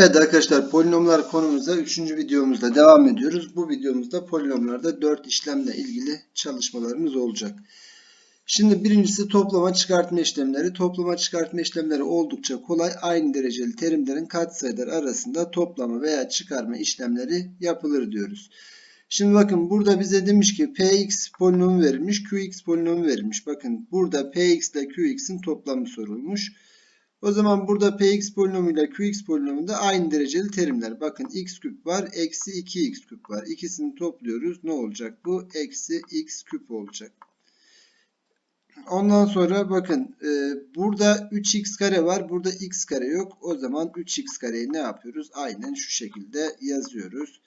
Evet arkadaşlar polinomlar konumuza 3. videomuzda devam ediyoruz. Bu videomuzda polinomlarda 4 işlemle ilgili çalışmalarımız olacak. Şimdi birincisi toplama çıkartma işlemleri. Toplama çıkartma işlemleri oldukça kolay. Aynı dereceli terimlerin katsayılar arasında toplama veya çıkarma işlemleri yapılır diyoruz. Şimdi bakın burada bize demiş ki px polinomu verilmiş, qx polinomu verilmiş. Bakın burada px ile qx'in toplamı sorulmuş. O zaman burada px polinomuyla qx polinomunda aynı dereceli terimler. Bakın x küp var, eksi 2x küp var. İkisini topluyoruz. Ne olacak bu? Eksi x küp olacak. Ondan sonra bakın e, burada 3x kare var. Burada x kare yok. O zaman 3x kareyi ne yapıyoruz? Aynen şu şekilde yazıyoruz.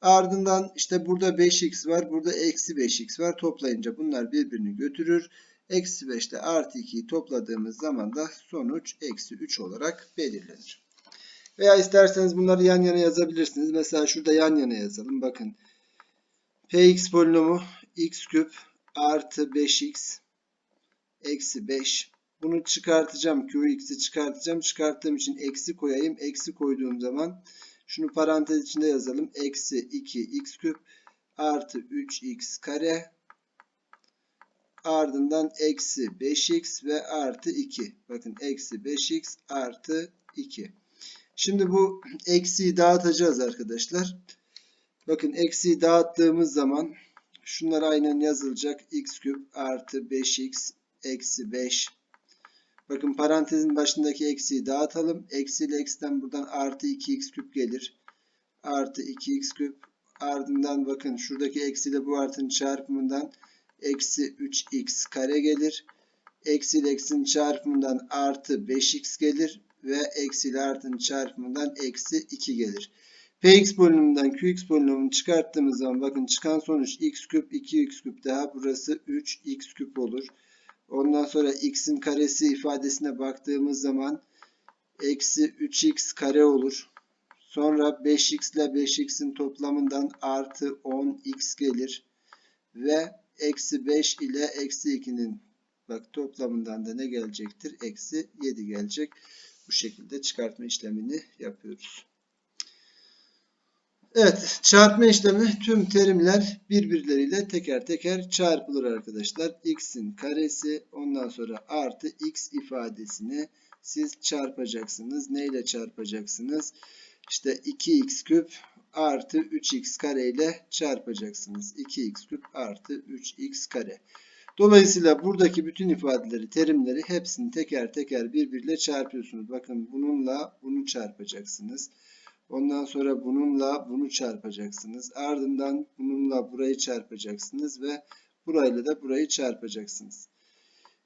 Ardından işte burada 5x var. Burada eksi 5x var. Toplayınca bunlar birbirini götürür. Eksi 5 ile artı 2'yi topladığımız zaman da sonuç eksi 3 olarak belirlenir. Veya isterseniz bunları yan yana yazabilirsiniz. Mesela şurada yan yana yazalım. Bakın px polinomu x küp artı 5x eksi 5. Bunu çıkartacağım. qx'i çıkartacağım. Çıkarttığım için eksi koyayım. Eksi koyduğum zaman şunu parantez içinde yazalım. Eksi 2x küp artı 3x kare ardından eksi 5x ve artı 2. Bakın eksi 5x artı 2. Şimdi bu eksiyi dağıtacağız arkadaşlar. Bakın eksiyi dağıttığımız zaman şunlar aynen yazılacak. x küp artı 5x eksi 5. Bakın parantezin başındaki eksiyi dağıtalım. Eksi ile eksiden buradan artı 2x küp gelir. Artı 2x küp. Ardından bakın şuradaki eksi ile bu artının çarpımından eksi 3x kare gelir. Eksi ile eksinin çarpımından artı 5x gelir. Ve eksi ile artının çarpımından eksi 2 gelir. Px polinomundan Qx polinomunu çıkarttığımız zaman bakın çıkan sonuç x küp 2x küp daha burası 3x küp olur. Ondan sonra x'in karesi ifadesine baktığımız zaman eksi 3x kare olur. Sonra 5x ile 5x'in toplamından artı 10x gelir. Ve eksi 5 ile eksi 2'nin bak toplamından da ne gelecektir? Eksi 7 gelecek. Bu şekilde çıkartma işlemini yapıyoruz. Evet, çarpma işlemi tüm terimler birbirleriyle teker teker çarpılır arkadaşlar. x'in karesi ondan sonra artı x ifadesini siz çarpacaksınız. Neyle çarpacaksınız? İşte 2x küp artı 3x kare ile çarpacaksınız. 2x küp artı 3x kare. Dolayısıyla buradaki bütün ifadeleri, terimleri hepsini teker teker birbiriyle çarpıyorsunuz. Bakın bununla bunu çarpacaksınız. Ondan sonra bununla bunu çarpacaksınız. Ardından bununla burayı çarpacaksınız ve burayla da burayı çarpacaksınız.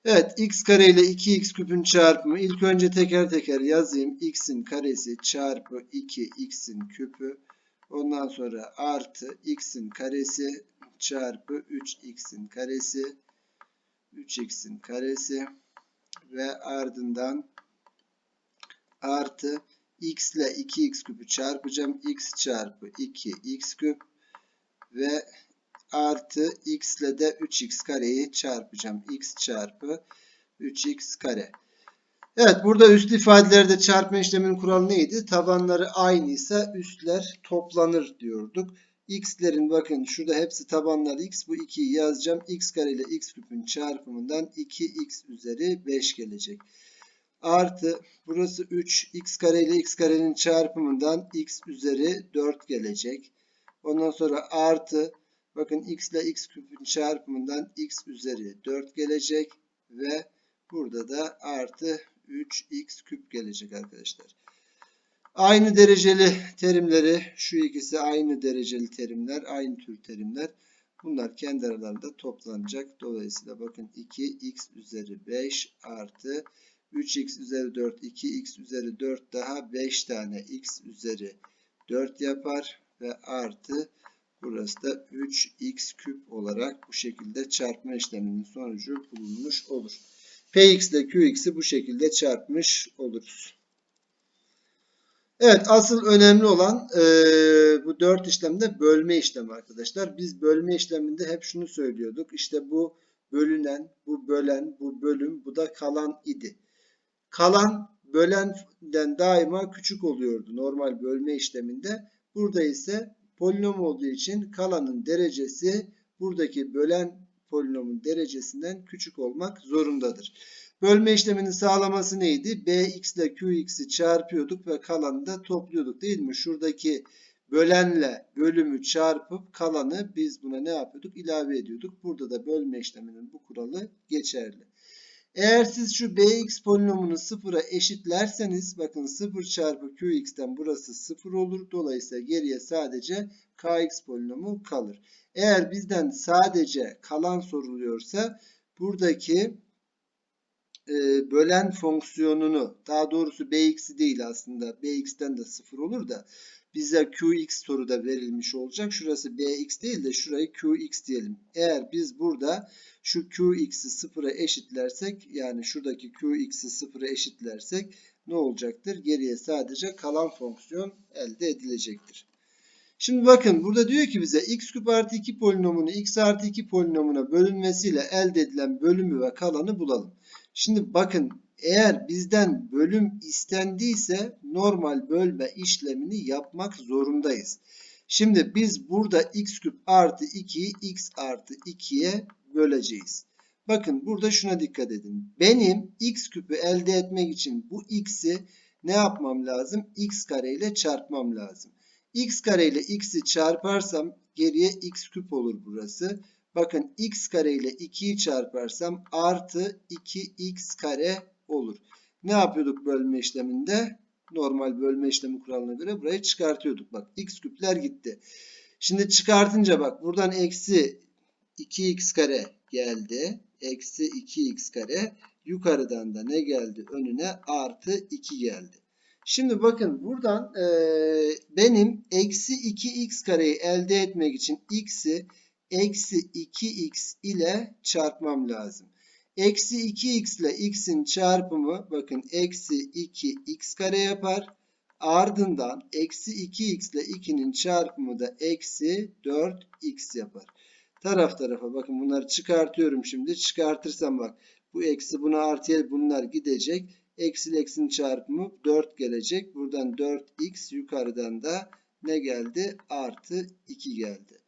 Evet x kare ile 2x küpün çarpımı ilk önce teker teker yazayım. x'in karesi çarpı 2x'in küpü. Ondan sonra artı x'in karesi çarpı 3x'in karesi. 3x'in karesi ve ardından artı x ile 2x küpü çarpacağım. x çarpı 2x küp ve artı x ile de 3x kareyi çarpacağım. x çarpı 3x kare. Evet burada üst ifadelerde çarpma işleminin kuralı neydi? Tabanları aynıysa üstler toplanır diyorduk. x'lerin bakın şurada hepsi tabanlar x. Bu 2'yi yazacağım. x kare ile x küpün çarpımından 2x üzeri 5 gelecek. Artı burası 3 x kare ile x karenin çarpımından x üzeri 4 gelecek. Ondan sonra artı bakın x ile x küpün çarpımından x üzeri 4 gelecek. Ve burada da artı 3x küp gelecek arkadaşlar. Aynı dereceli terimleri şu ikisi aynı dereceli terimler, aynı tür terimler. Bunlar kendi aralarında toplanacak. Dolayısıyla bakın 2x üzeri 5 artı 3x üzeri 4, 2x üzeri 4 daha 5 tane x üzeri 4 yapar ve artı burası da 3x küp olarak bu şekilde çarpma işleminin sonucu bulunmuş olur. Px ile Qx'i bu şekilde çarpmış oluruz. Evet asıl önemli olan e, bu dört işlemde bölme işlemi arkadaşlar. Biz bölme işleminde hep şunu söylüyorduk. İşte bu bölünen, bu bölen, bu bölüm, bu da kalan idi. Kalan bölenden daima küçük oluyordu normal bölme işleminde. Burada ise polinom olduğu için kalanın derecesi buradaki bölen polinomun derecesinden küçük olmak zorundadır. Bölme işleminin sağlaması neydi? bx ile qx'i çarpıyorduk ve kalanı da topluyorduk değil mi? Şuradaki bölenle bölümü çarpıp kalanı biz buna ne yapıyorduk? İlave ediyorduk. Burada da bölme işleminin bu kuralı geçerli. Eğer siz şu bx polinomunu sıfıra eşitlerseniz bakın 0 çarpı qx'ten burası 0 olur. Dolayısıyla geriye sadece kx polinomu kalır. Eğer bizden sadece kalan soruluyorsa buradaki e, bölen fonksiyonunu daha doğrusu bx'i değil aslında bx'ten de 0 olur da bize qx soruda verilmiş olacak. Şurası bx değil de şurayı qx diyelim. Eğer biz burada şu qx'i sıfıra eşitlersek yani şuradaki qx'i sıfıra eşitlersek ne olacaktır? Geriye sadece kalan fonksiyon elde edilecektir. Şimdi bakın burada diyor ki bize x küp artı 2 polinomunu x artı 2 polinomuna bölünmesiyle elde edilen bölümü ve kalanı bulalım. Şimdi bakın eğer bizden bölüm istendiyse normal bölme işlemini yapmak zorundayız. Şimdi biz burada x küp artı 2'yi x artı 2'ye böleceğiz. Bakın burada şuna dikkat edin. Benim x küpü elde etmek için bu x'i ne yapmam lazım? x kare ile çarpmam lazım. x kare ile x'i çarparsam geriye x küp olur burası. Bakın x kare ile 2'yi çarparsam artı 2x kare olur. Ne yapıyorduk bölme işleminde? Normal bölme işlemi kuralına göre burayı çıkartıyorduk. Bak x küpler gitti. Şimdi çıkartınca bak buradan eksi 2x kare geldi. Eksi 2x kare. Yukarıdan da ne geldi? Önüne artı 2 geldi. Şimdi bakın buradan e, benim eksi 2x kareyi elde etmek için x'i eksi 2x ile çarpmam lazım. Eksi 2x ile x'in çarpımı bakın eksi 2x kare yapar. Ardından eksi 2x ile 2'nin çarpımı da eksi 4x yapar. Taraf tarafa bakın bunları çıkartıyorum şimdi. Çıkartırsam bak bu eksi buna artıya bunlar gidecek. Eksi eksinin çarpımı 4 gelecek. Buradan 4x yukarıdan da ne geldi? Artı 2 geldi.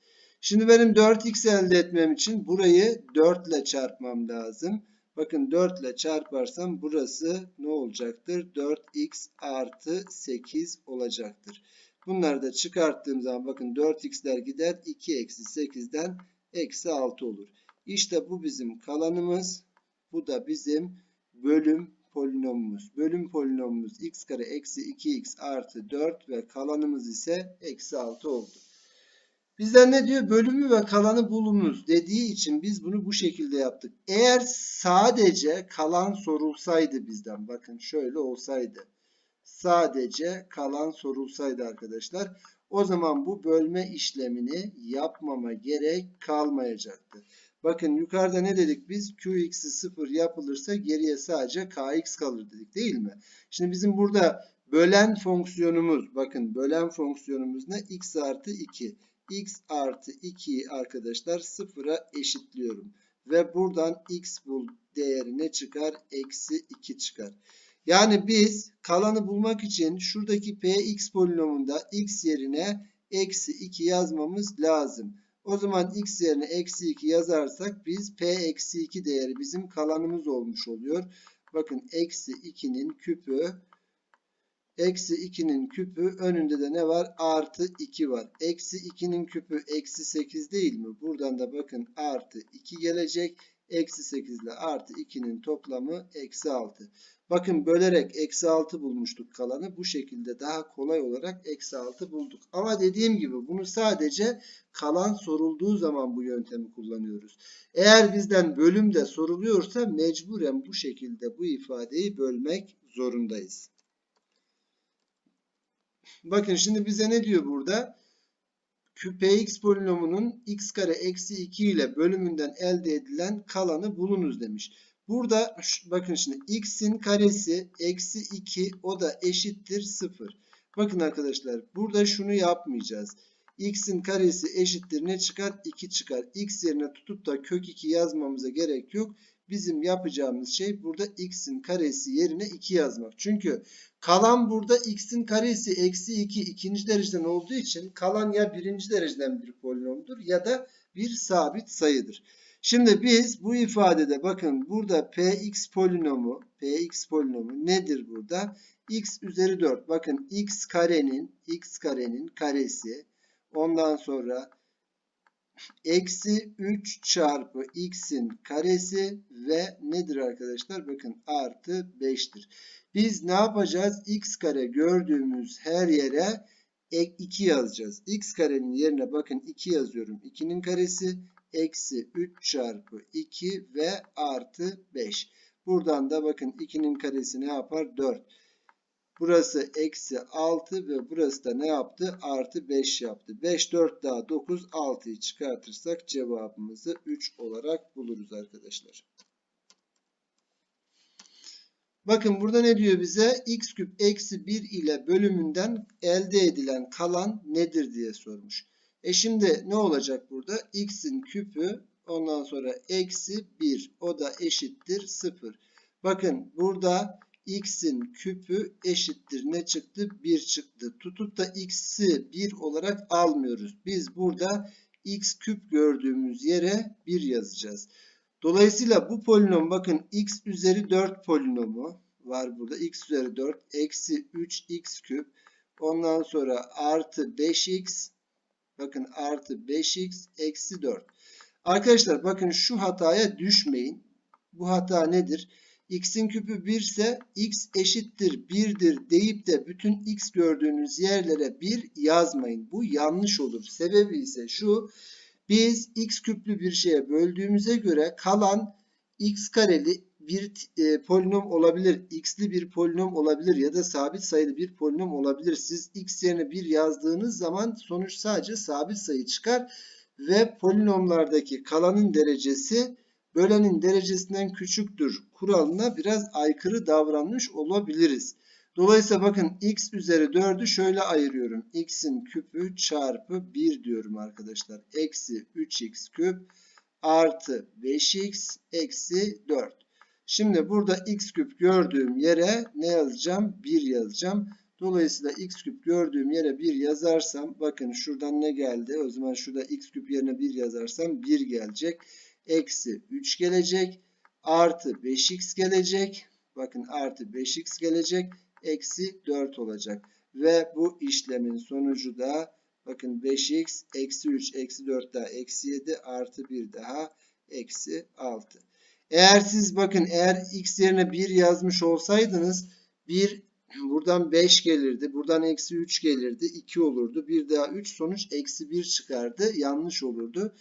Şimdi benim 4x elde etmem için burayı 4 ile çarpmam lazım. Bakın 4 ile çarparsam burası ne olacaktır? 4x artı 8 olacaktır. Bunları da çıkarttığım zaman bakın 4x'ler gider. 2 eksi 8'den eksi 6 olur. İşte bu bizim kalanımız. Bu da bizim bölüm polinomumuz. Bölüm polinomumuz x kare eksi 2x artı 4 ve kalanımız ise eksi 6 oldu. Bizden ne diyor? Bölümü ve kalanı bulunuz dediği için biz bunu bu şekilde yaptık. Eğer sadece kalan sorulsaydı bizden bakın şöyle olsaydı. Sadece kalan sorulsaydı arkadaşlar o zaman bu bölme işlemini yapmama gerek kalmayacaktı. Bakın yukarıda ne dedik biz? Qx'i 0 yapılırsa geriye sadece Kx kalır dedik değil mi? Şimdi bizim burada bölen fonksiyonumuz bakın bölen fonksiyonumuz ne? x artı 2 x artı 2'yi arkadaşlar sıfıra eşitliyorum. Ve buradan x bul değeri ne çıkar? Eksi 2 çıkar. Yani biz kalanı bulmak için şuradaki px polinomunda x yerine eksi 2 yazmamız lazım. O zaman x yerine eksi 2 yazarsak biz p eksi 2 değeri bizim kalanımız olmuş oluyor. Bakın eksi 2'nin küpü Eksi 2'nin küpü önünde de ne var? Artı 2 var. Eksi 2'nin küpü eksi 8 değil mi? Buradan da bakın artı 2 gelecek. Eksi 8 ile artı 2'nin toplamı eksi 6. Bakın bölerek eksi 6 bulmuştuk kalanı. Bu şekilde daha kolay olarak eksi 6 bulduk. Ama dediğim gibi bunu sadece kalan sorulduğu zaman bu yöntemi kullanıyoruz. Eğer bizden bölüm de soruluyorsa mecburen bu şekilde bu ifadeyi bölmek zorundayız. Bakın şimdi bize ne diyor burada? px polinomunun x kare eksi 2 ile bölümünden elde edilen kalanı bulunuz demiş. Burada bakın şimdi x'in karesi eksi 2 o da eşittir 0. Bakın arkadaşlar burada şunu yapmayacağız. x'in karesi eşittir ne çıkar? 2 çıkar. x yerine tutup da kök 2 yazmamıza gerek yok. Bizim yapacağımız şey burada x'in karesi yerine 2 yazmak. Çünkü kalan burada x'in karesi eksi 2 ikinci dereceden olduğu için kalan ya birinci dereceden bir polinomdur ya da bir sabit sayıdır. Şimdi biz bu ifadede bakın burada px polinomu px polinomu nedir burada? x üzeri 4. Bakın x karenin x karenin karesi ondan sonra eksi 3 çarpı x'in karesi ve nedir arkadaşlar? Bakın artı 5'tir. Biz ne yapacağız? x kare gördüğümüz her yere ek 2 yazacağız. x karenin yerine bakın 2 yazıyorum. 2'nin karesi eksi 3 çarpı 2 ve artı 5. Buradan da bakın 2'nin karesi ne yapar? 4. Burası eksi 6 ve burası da ne yaptı? Artı 5 yaptı. 5, 4 daha 9, 6'yı çıkartırsak cevabımızı 3 olarak buluruz arkadaşlar. Bakın burada ne diyor bize? x küp eksi 1 ile bölümünden elde edilen kalan nedir diye sormuş. E şimdi ne olacak burada? x'in küpü ondan sonra eksi 1 o da eşittir 0. Bakın burada x'in küpü eşittir ne çıktı? 1 çıktı. Tutup da x'i 1 olarak almıyoruz. Biz burada x küp gördüğümüz yere 1 yazacağız. Dolayısıyla bu polinom bakın x üzeri 4 polinomu var burada. x üzeri 4 eksi 3x küp ondan sonra artı 5x bakın artı 5x eksi 4. Arkadaşlar bakın şu hataya düşmeyin. Bu hata nedir? X'in küpü 1 ise x eşittir 1'dir deyip de bütün x gördüğünüz yerlere 1 yazmayın. Bu yanlış olur. Sebebi ise şu. Biz x küplü bir şeye böldüğümüze göre kalan x kareli bir e, polinom olabilir. x'li bir polinom olabilir ya da sabit sayılı bir polinom olabilir. Siz x yerine 1 yazdığınız zaman sonuç sadece sabit sayı çıkar ve polinomlardaki kalanın derecesi bölenin derecesinden küçüktür kuralına biraz aykırı davranmış olabiliriz. Dolayısıyla bakın x üzeri 4'ü şöyle ayırıyorum. x'in küpü çarpı 1 diyorum arkadaşlar. Eksi 3x küp artı 5x eksi 4. Şimdi burada x küp gördüğüm yere ne yazacağım? 1 yazacağım. Dolayısıyla x küp gördüğüm yere 1 yazarsam bakın şuradan ne geldi? O zaman şurada x küp yerine 1 yazarsam 1 gelecek. Eksi 3 gelecek. Artı 5x gelecek. Bakın artı 5x gelecek. Eksi 4 olacak. Ve bu işlemin sonucu da bakın 5x eksi 3 eksi 4 daha eksi 7 artı 1 daha eksi 6. Eğer siz bakın eğer x yerine 1 yazmış olsaydınız 1 buradan 5 gelirdi. Buradan eksi 3 gelirdi. 2 olurdu. 1 daha 3 sonuç eksi 1 çıkardı. Yanlış olurdu.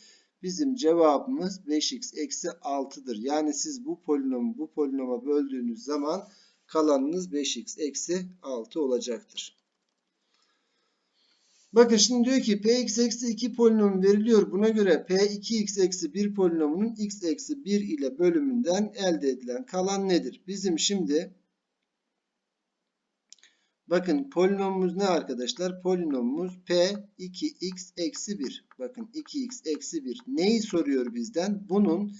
Bizim cevabımız 5x eksi 6'dır. Yani siz bu polinomu bu polinoma böldüğünüz zaman kalanınız 5x eksi 6 olacaktır. Bakın şimdi diyor ki px eksi 2 polinomu veriliyor. Buna göre p2x eksi 1 polinomunun x eksi 1 ile bölümünden elde edilen kalan nedir? Bizim şimdi bakın polinomumuz ne arkadaşlar? Polinomumuz p 2x eksi 1. Bakın 2x eksi 1. Neyi soruyor bizden? Bunun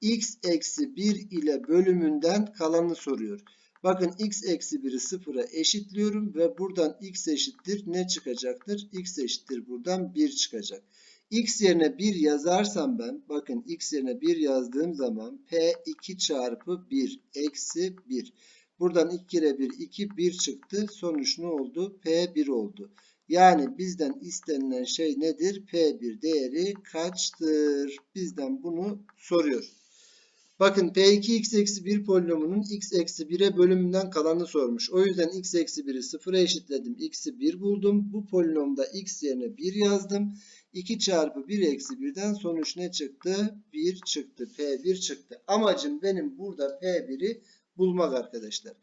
x eksi 1 ile bölümünden kalanı soruyor. Bakın x eksi 1'i sıfıra eşitliyorum ve buradan x eşittir ne çıkacaktır? x eşittir buradan 1 çıkacak. x yerine 1 yazarsam ben bakın x yerine 1 yazdığım zaman p2 çarpı 1 eksi 1. Buradan 2 kere 1 2 1 çıktı. Sonuç ne oldu? P1 oldu. Yani bizden istenilen şey nedir? P1 değeri kaçtır? Bizden bunu soruyor. Bakın P2x eksi 1 polinomunun x eksi 1'e bölümünden kalanı sormuş. O yüzden x eksi 1'i 0'a eşitledim. x'i 1 buldum. Bu polinomda x yerine 1 yazdım. 2 çarpı 1 eksi 1'den sonuç ne çıktı? 1 çıktı. P1 çıktı. Amacım benim burada P1'i bulmak arkadaşlar.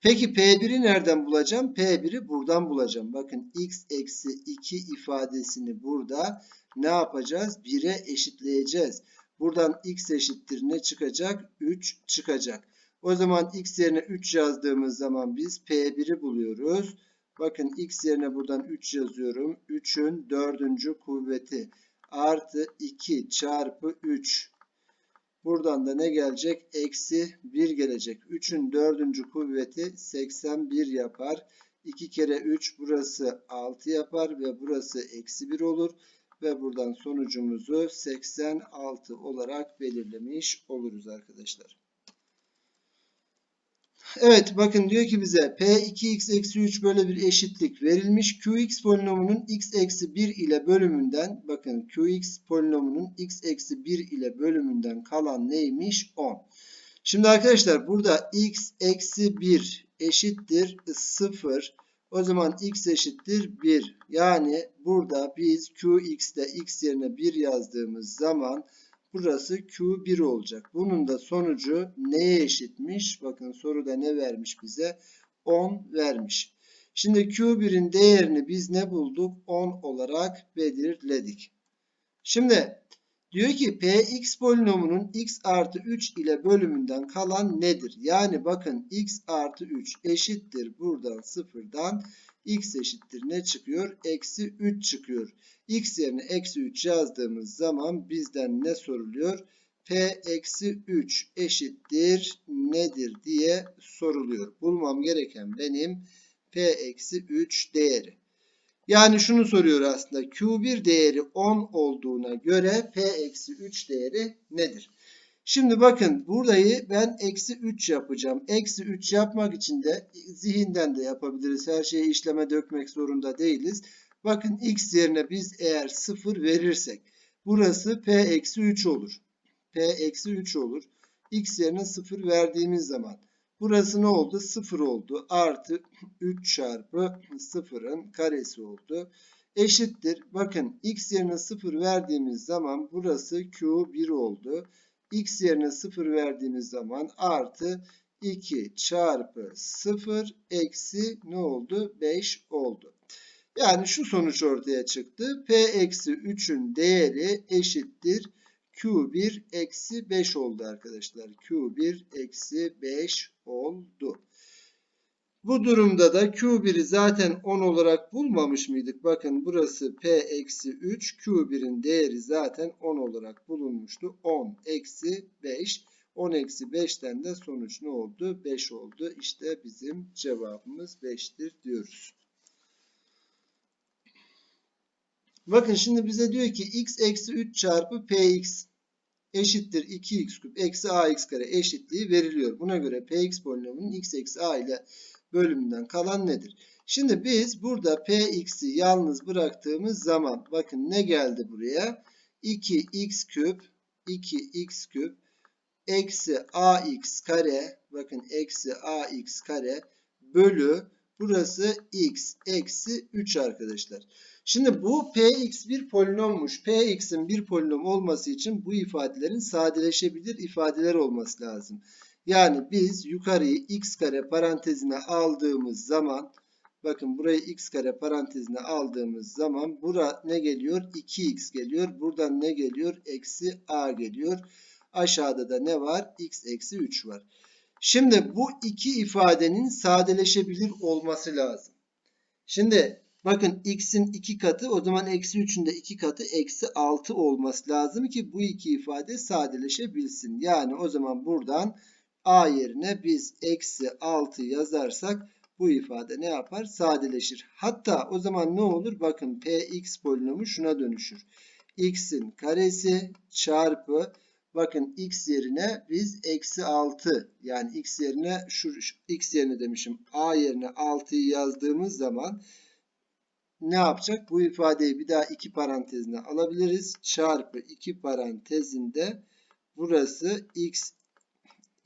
Peki P1'i nereden bulacağım? P1'i buradan bulacağım. Bakın x eksi 2 ifadesini burada ne yapacağız? 1'e eşitleyeceğiz. Buradan x eşittir ne çıkacak? 3 çıkacak. O zaman x yerine 3 yazdığımız zaman biz P1'i buluyoruz. Bakın x yerine buradan 3 yazıyorum. 3'ün 4. kuvveti artı 2 çarpı 3. Buradan da ne gelecek? Eksi 1 gelecek. 3'ün dördüncü kuvveti 81 yapar. 2 kere 3 burası 6 yapar ve burası eksi 1 olur. Ve buradan sonucumuzu 86 olarak belirlemiş oluruz arkadaşlar. Evet bakın diyor ki bize P2x eksi 3 böyle bir eşitlik verilmiş. Qx polinomunun x eksi 1 ile bölümünden bakın Qx polinomunun x eksi 1 ile bölümünden kalan neymiş? 10. Şimdi arkadaşlar burada x eksi 1 eşittir 0. O zaman x eşittir 1. Yani burada biz Qx'te x yerine 1 yazdığımız zaman Burası Q1 olacak. Bunun da sonucu neye eşitmiş? Bakın soruda ne vermiş bize? 10 vermiş. Şimdi Q1'in değerini biz ne bulduk? 10 olarak belirledik. Şimdi diyor ki Px polinomunun x artı 3 ile bölümünden kalan nedir? Yani bakın x artı 3 eşittir buradan sıfırdan x eşittir ne çıkıyor? Eksi 3 çıkıyor. x yerine eksi 3 yazdığımız zaman bizden ne soruluyor? p eksi 3 eşittir nedir diye soruluyor. Bulmam gereken benim p eksi 3 değeri. Yani şunu soruyor aslında. Q1 değeri 10 olduğuna göre p eksi 3 değeri nedir? Şimdi bakın burayı ben eksi 3 yapacağım. Eksi 3 yapmak için de zihinden de yapabiliriz. Her şeyi işleme dökmek zorunda değiliz. Bakın x yerine biz eğer 0 verirsek burası p eksi 3 olur. p eksi 3 olur. x yerine 0 verdiğimiz zaman burası ne oldu? 0 oldu. Artı 3 çarpı 0'ın karesi oldu. Eşittir. Bakın x yerine 0 verdiğimiz zaman burası q1 oldu x yerine 0 verdiğimiz zaman artı 2 çarpı 0 eksi ne oldu? 5 oldu. Yani şu sonuç ortaya çıktı. P eksi 3'ün değeri eşittir. Q1 eksi 5 oldu arkadaşlar. Q1 eksi 5 oldu. Bu durumda da Q1'i zaten 10 olarak bulmamış mıydık? Bakın burası P eksi 3. Q1'in değeri zaten 10 olarak bulunmuştu. 10 eksi 5. 10 eksi 5'ten de sonuç ne oldu? 5 oldu. İşte bizim cevabımız 5'tir diyoruz. Bakın şimdi bize diyor ki x eksi 3 çarpı px eşittir 2x küp eksi ax kare eşitliği veriliyor. Buna göre px polinomunun x eksi a ile bölümünden kalan nedir? Şimdi biz burada px'i yalnız bıraktığımız zaman bakın ne geldi buraya? 2x küp 2x küp eksi ax kare bakın eksi ax kare bölü burası x eksi 3 arkadaşlar. Şimdi bu px bir polinommuş. px'in bir polinom olması için bu ifadelerin sadeleşebilir ifadeler olması lazım. Yani biz yukarıyı x kare parantezine aldığımız zaman bakın burayı x kare parantezine aldığımız zaman bura ne geliyor? 2x geliyor. Buradan ne geliyor? Eksi a geliyor. Aşağıda da ne var? x eksi 3 var. Şimdi bu iki ifadenin sadeleşebilir olması lazım. Şimdi bakın x'in iki katı o zaman eksi 3'ün de iki katı eksi 6 olması lazım ki bu iki ifade sadeleşebilsin. Yani o zaman buradan a yerine biz eksi 6 yazarsak bu ifade ne yapar? Sadeleşir. Hatta o zaman ne olur? Bakın px polinomu şuna dönüşür. x'in karesi çarpı bakın x yerine biz eksi 6 yani x yerine şu x yerine demişim a yerine 6'yı yazdığımız zaman ne yapacak? Bu ifadeyi bir daha iki parantezine alabiliriz. Çarpı iki parantezinde burası x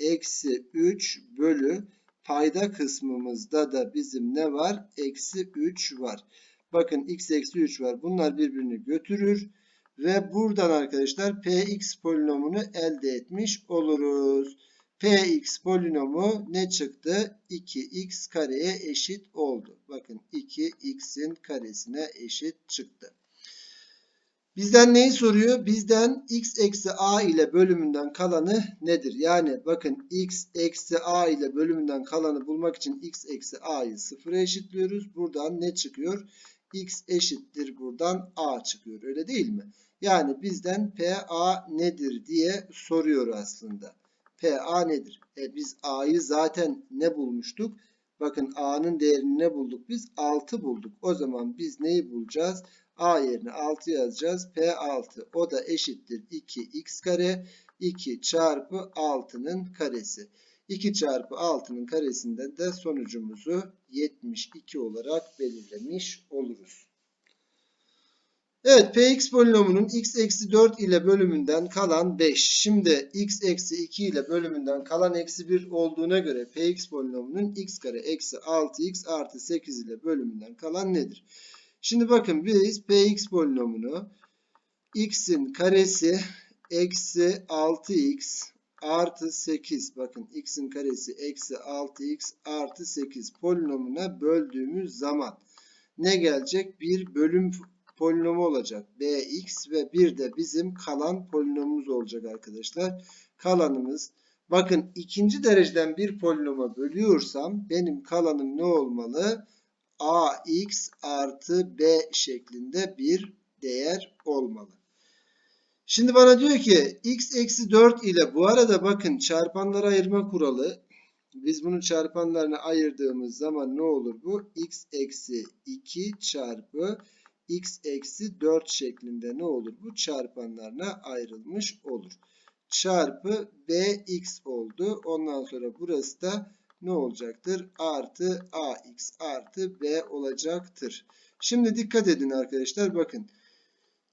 eksi 3 bölü payda kısmımızda da bizim ne var? Eksi 3 var. Bakın x eksi 3 var. Bunlar birbirini götürür. Ve buradan arkadaşlar px polinomunu elde etmiş oluruz. Px polinomu ne çıktı? 2x kareye eşit oldu. Bakın 2x'in karesine eşit çıktı. Bizden neyi soruyor? Bizden x eksi a ile bölümünden kalanı nedir? Yani bakın x eksi a ile bölümünden kalanı bulmak için x eksi a'yı sıfıra eşitliyoruz. Buradan ne çıkıyor? x eşittir buradan a çıkıyor. Öyle değil mi? Yani bizden PA nedir diye soruyor aslında. PA nedir? E biz A'yı zaten ne bulmuştuk? Bakın A'nın değerini ne bulduk biz? 6 bulduk. O zaman biz neyi bulacağız? A yerine 6 yazacağız. P6 o da eşittir 2x kare 2 çarpı 6'nın karesi. 2 çarpı 6'nın karesinden de sonucumuzu 72 olarak belirlemiş oluruz. Evet px polinomunun x eksi 4 ile bölümünden kalan 5. Şimdi x eksi 2 ile bölümünden kalan eksi 1 olduğuna göre px polinomunun x kare eksi 6x artı 8 ile bölümünden kalan nedir? Şimdi bakın biz px polinomunu x'in karesi eksi 6x artı 8 bakın x'in karesi eksi 6x artı 8 polinomuna böldüğümüz zaman ne gelecek? Bir bölüm polinomu olacak. bx ve bir de bizim kalan polinomumuz olacak arkadaşlar. Kalanımız bakın ikinci dereceden bir polinoma bölüyorsam benim kalanım ne olmalı? ax artı b şeklinde bir değer olmalı. Şimdi bana diyor ki x eksi 4 ile bu arada bakın çarpanlara ayırma kuralı biz bunun çarpanlarını ayırdığımız zaman ne olur bu? x eksi 2 çarpı x eksi 4 şeklinde ne olur? Bu çarpanlarına ayrılmış olur. Çarpı bx oldu. Ondan sonra burası da ne olacaktır? Artı ax artı b olacaktır. Şimdi dikkat edin arkadaşlar bakın.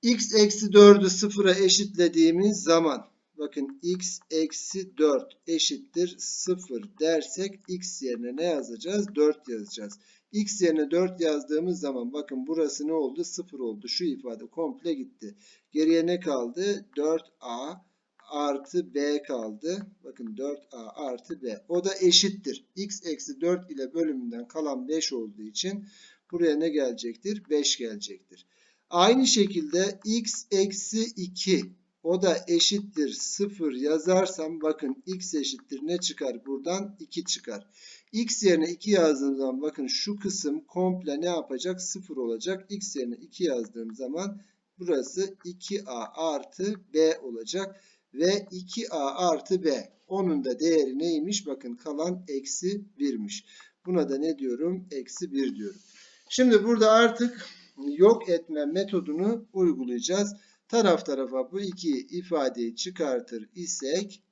x eksi 4'ü sıfıra eşitlediğimiz zaman bakın x eksi 4 eşittir 0 dersek x yerine ne yazacağız? 4 yazacağız. X yerine 4 yazdığımız zaman bakın burası ne oldu? 0 oldu. Şu ifade komple gitti. Geriye ne kaldı? 4a artı b kaldı. Bakın 4a artı b. O da eşittir. x eksi 4 ile bölümünden kalan 5 olduğu için buraya ne gelecektir? 5 gelecektir. Aynı şekilde x eksi 2 o da eşittir 0 yazarsam bakın x eşittir ne çıkar? Buradan 2 çıkar. X yerine 2 yazdığım zaman bakın şu kısım komple ne yapacak? 0 olacak. x yerine 2 yazdığım zaman burası 2a artı b olacak. Ve 2a artı b. Onun da değeri neymiş? Bakın kalan eksi 1'miş. Buna da ne diyorum? Eksi 1 diyorum. Şimdi burada artık yok etme metodunu uygulayacağız. Taraf tarafa bu iki ifadeyi çıkartır isek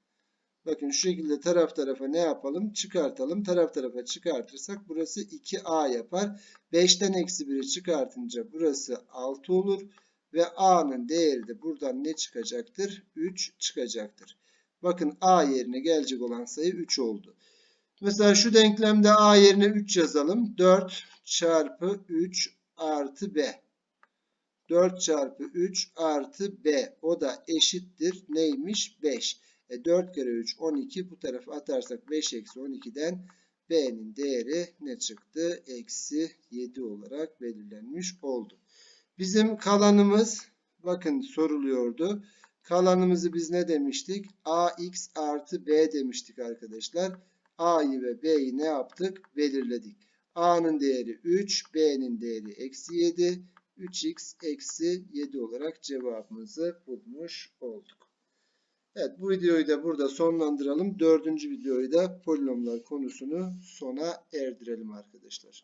bakın şu şekilde taraf tarafa ne yapalım? Çıkartalım. Taraf tarafa çıkartırsak burası 2a yapar. 5'ten eksi 1'i çıkartınca burası 6 olur. Ve a'nın değeri de buradan ne çıkacaktır? 3 çıkacaktır. Bakın a yerine gelecek olan sayı 3 oldu. Mesela şu denklemde a yerine 3 yazalım. 4 çarpı 3 artı b. 4 çarpı 3 artı b. O da eşittir. Neymiş? 5. E 4 kere 3 12. Bu tarafa atarsak 5 eksi 12'den b'nin değeri ne çıktı? Eksi 7 olarak belirlenmiş oldu. Bizim kalanımız bakın soruluyordu. Kalanımızı biz ne demiştik? ax artı b demiştik arkadaşlar. a'yı ve b'yi ne yaptık? Belirledik. a'nın değeri 3, b'nin değeri eksi 7. 3x eksi 7 olarak cevabımızı bulmuş olduk. Evet bu videoyu da burada sonlandıralım. Dördüncü videoyu da polinomlar konusunu sona erdirelim arkadaşlar.